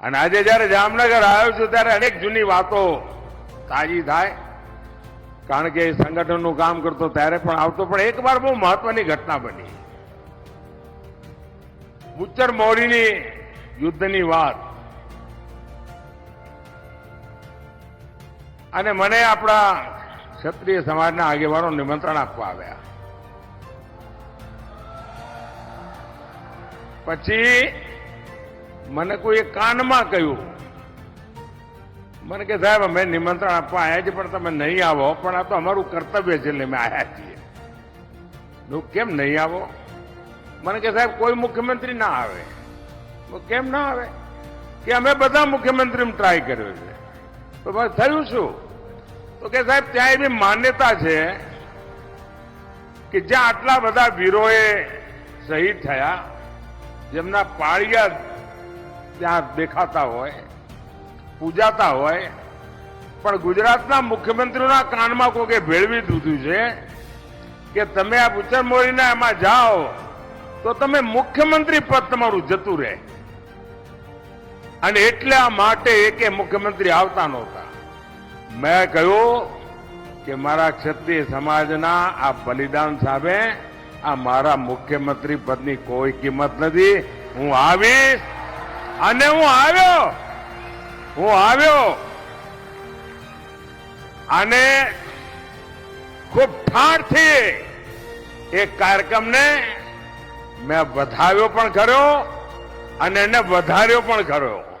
અને આજે જયારે જામનગર આવ્યો છું ત્યારે અનેક જૂની વાતો તાજી થાય. કારણ કે સંગઠનનું કામ કરતો ત્યારે પણ આવતો, પણ એક વાર બહુ મહત્વની ઘટના બની. બુચ્ચર મોરીની યુદ્ધની વાત. અને મને આપણા ક્ષત્રિય સમાજના આગેવાનો નિમંત્રણ આપવા આવ્યા. પછી મને કોઈ કાનમાં કહ્યું. મને કે સાહેબ, અમે નિમંત્રણ આપવા આવ્યા છીએ, પણ તમે નહીં આવો. પણ આ તો અમારું કર્તવ્ય છે, એટલે અમે આવ્યા છીએ. કેમ નહીં આવો? મને કે સાહેબ, કોઈ મુખ્યમંત્રી ના આવે. કેમ ના આવે? કે અમે બધા મુખ્યમંત્રી ટ્રાય કર્યો છે. તો થયું શું? તો કે સાહેબ, ત્યાં એવી માન્યતા છે કે જ્યાં આટલા બધા વીરોએ શહીદ થયા, જેમના પાળિયા ત્યાં દેખાતા હોય, પૂજાતા હોય, પણ ગુજરાતના મુખ્યમંત્રીઓના કાનમાં કોકે ભેળવી દીધું છે કે તમે આ બુચર મોરીના એમાં જાઓ, તો તમે મુખ્યમંત્રી પદ તમારું જતું રહે. અને એટલા માટે એકે મુખ્યમંત્રી આવતા નહોતા. મેં કહ્યું કે મારા ક્ષત્રિય સમાજના આ બલિદાન સામે આ મારા મુખ્યમંત્રી પદની કોઈ કિંમત નથી. હું આવીશ અને હું આવ્યો. હું આવ્યો. અને ખૂબ ઠાણથી એ કાર્યક્રમને મેં વધાવ્યો પણ ખરો અને એને વધાર્યો પણ ખરો.